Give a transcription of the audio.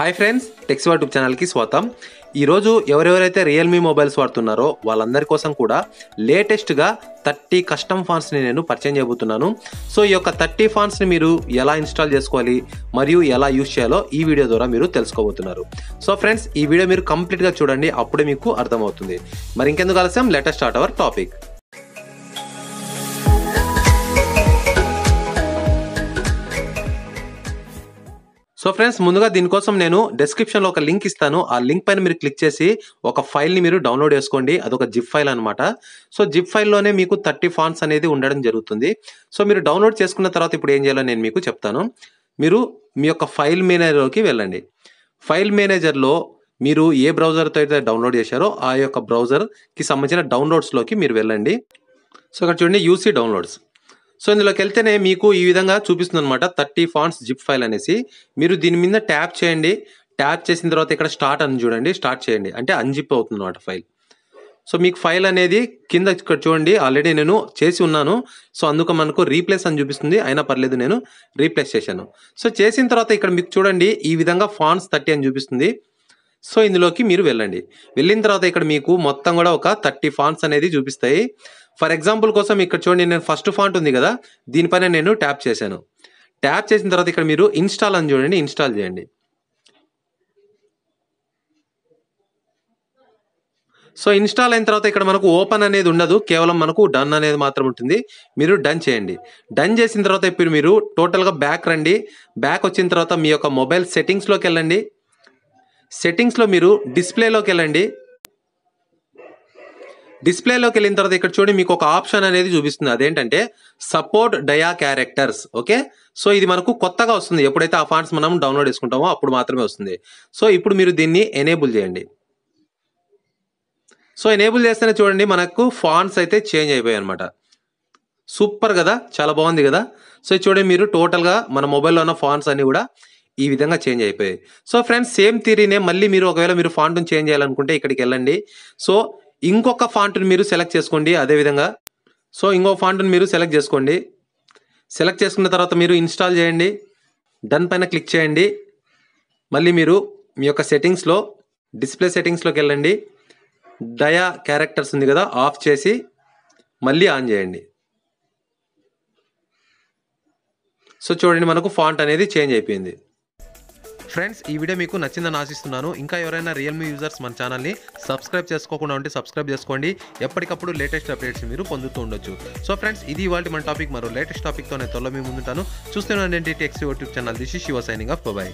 Hi friends tax YouTube ఛానల్కి స్వాగతం ఈరోజు ఎవరెవరైతే రియల్మీ మొబైల్స్ వాడుతున్నారో వాళ్ళందరి కోసం కూడా లేటెస్ట్గా థర్టీ కస్టమ్ ఫాన్స్ని నేను పరిచయం చేయబోతున్నాను. సో ఈ యొక్క థర్టీ ఫాన్స్ని మీరు ఎలా ఇన్స్టాల్ చేసుకోవాలి మరియు ఎలా యూజ్ చేయాలో ఈ వీడియో ద్వారా మీరు తెలుసుకోబోతున్నారు. సో ఫ్రెండ్స్ ఈ వీడియో మీరు కంప్లీట్గా చూడండి అప్పుడే మీకు అర్థమవుతుంది. మరి ఇంకెందుకు ఆలస్యం? Let's start our topic so friends ముందుగా దీనికోసం నేను డెస్క్రిప్షన్లో ఒక లింక్ ఇస్తాను. ఆ లింక్ పైన మీరు క్లిక్ చేసి ఒక ఫైల్ని మీరు డౌన్లోడ్ చేసుకోండి. అదొక జిప్ ఫైల్ అనమాట సో జిప్ ఫైల్లోనే మీకు థర్టీ ఫాంట్స్ అనేది ఉండడం జరుగుతుంది. సో మీరు డౌన్లోడ్ చేసుకున్న తర్వాత ఇప్పుడు ఏం చేయాలో నేను మీకు చెప్తాను. మీరు మీ యొక్క ఫైల్ మేనేజర్లోకి వెళ్ళండి. ఫైల్ మేనేజర్లో మీరు ఏ బ్రౌజర్తో అయితే డౌన్లోడ్ చేశారో ఆ యొక్క బ్రౌజర్కి సంబంధించిన డౌన్లోడ్స్లోకి మీరు వెళ్ళండి. సో ఇక్కడ చూడండి యూసీ డౌన్లోడ్స్ సో ఇందులోకి వెళ్తేనే మీకు ఈ విధంగా చూపిస్తుంది అనమాట థర్టీ ఫాంట్స్ జిప్ ఫైల్ అనేసి. మీరు దీని మీద ట్యాప్ చేయండి. ట్యాప్ చేసిన తర్వాత ఇక్కడ స్టార్ట్ అని చూడండి. స్టార్ట్ చేయండి. అంటే అన్జిప్ అవుతుంది అనమాట ఫైల్. సో మీకు ఫైల్ అనేది కింద ఇక్కడ చూడండి. ఆల్రెడీ నేను చేసి ఉన్నాను. సో అందుకు మనకు రీప్లేస్ అని చూపిస్తుంది. అయినా పర్లేదు నేను రీప్లేస్ చేశాను. సో చేసిన తర్వాత ఇక్కడ మీకు చూడండి. ఈ విధంగా ఫాన్స్ థర్టీ అని చూపిస్తుంది. సో ఇందులోకి మీరు వెళ్ళండి. వెళ్ళిన తర్వాత ఇక్కడ మీకు మొత్తం కూడా ఒక థర్టీ ఫాంట్స్ అనేది చూపిస్తాయి. ఫర్ ఎగ్జాంపుల్ కోసం ఇక్కడ చూడండి నేను ఫస్ట్ ఫాంట్ ఉంది కదా దీనిపైన నేను ట్యాప్ చేశాను. ట్యాప్ చేసిన తర్వాత ఇక్కడ మీరు ఇన్స్టాల్ అని చూడండి ఇన్స్టాల్ చేయండి. సో ఇన్స్టాల్ అయిన తర్వాత ఇక్కడ మనకు ఓపెన్ అనేది ఉండదు కేవలం మనకు డన్ అనేది మాత్రం ఉంటుంది. మీరు డన్ చేయండి. డన్ చేసిన తర్వాత ఇప్పుడు మీరు టోటల్గా బ్యాక్ రండి. బ్యాక్ వచ్చిన తర్వాత మీ యొక్క మొబైల్ సెట్టింగ్స్లోకి వెళ్ళండి. సెట్టింగ్స్లో మీరు డిస్ప్లేలోకి వెళ్ళండి. డిస్ప్లేలోకి వెళ్ళిన తర్వాత ఇక్కడ చూడండి మీకు ఒక ఆప్షన్ అనేది చూపిస్తుంది. అదేంటంటే సపోర్ట్ డయా క్యారెక్టర్స్ ఓకే సో ఇది మనకు కొత్తగా వస్తుంది. ఎప్పుడైతే ఆ ఫాంట్స్ మనం డౌన్లోడ్ చేసుకుంటామో అప్పుడు మాత్రమే వస్తుంది. సో ఇప్పుడు మీరు దీన్ని ఎనేబుల్ చేయండి. సో ఎనేబుల్ చేస్తేనే చూడండి మనకు ఫాంట్స్ అయితే చేంజ్ అయిపోయాయి అనమాట సూపర్ కదా? చాలా బాగుంది కదా? సో చూడండి మీరు టోటల్గా మన మొబైల్లో ఉన్న ఫాంట్స్ అన్నీ కూడా ఈ విధంగా చేంజ్ అయిపోయాయి. సో ఫ్రెండ్స్ సేమ్ థియరీనే మళ్ళీ మీరు ఒకవేళ మీరు ఫాంట్ను చేంజ్ చేయాలనుకుంటే ఇక్కడికి వెళ్ళండి. సో ఇంకొక ఫాంట్ని మీరు సెలెక్ట్ చేసుకోండి అదేవిధంగా సో ఇంకో ఫాంట్ను మీరు సెలెక్ట్ చేసుకోండి. సెలెక్ట్ చేసుకున్న తర్వాత మీరు ఇన్స్టాల్ చేయండి. డన్ పైన క్లిక్ చేయండి. మళ్ళీ మీరు మీ యొక్క సెట్టింగ్స్లో డిస్ప్లే సెట్టింగ్స్లోకి వెళ్ళండి. డయా క్యారెక్టర్స్ ఉంది కదా ఆఫ్ చేసి మళ్ళీ ఆన్ చేయండి. సో చూడండి మనకు ఫాంట్ అనేది చేంజ్ అయిపోయింది. ఫ్రెండ్స్ ఈ వీడియో మీకు నచ్చిందని ఆశిస్తున్నాను. ఇంకా ఎవరైనా రియల్మీ యూజర్స్ మన ఛానల్ని సబ్స్క్రైబ్ చేసుకోకుండా ఉంటే సబ్స్క్రైబ్ చేసుకోండి. ఎప్పటికప్పుడు లేటెస్ట్ అప్డేట్స్ మీరు పొందుతూ ఉండొచ్చు. సో ఫ్రెండ్స్ ఇది ఇవాళ మన టాపిక్ మరో లేటెస్ట్ టాపిక్తో నేను త్వరలో మీ ముందుంటాను. చూస్తున్నాను ఏంటి techs YouTube channel this Shiva signing off bye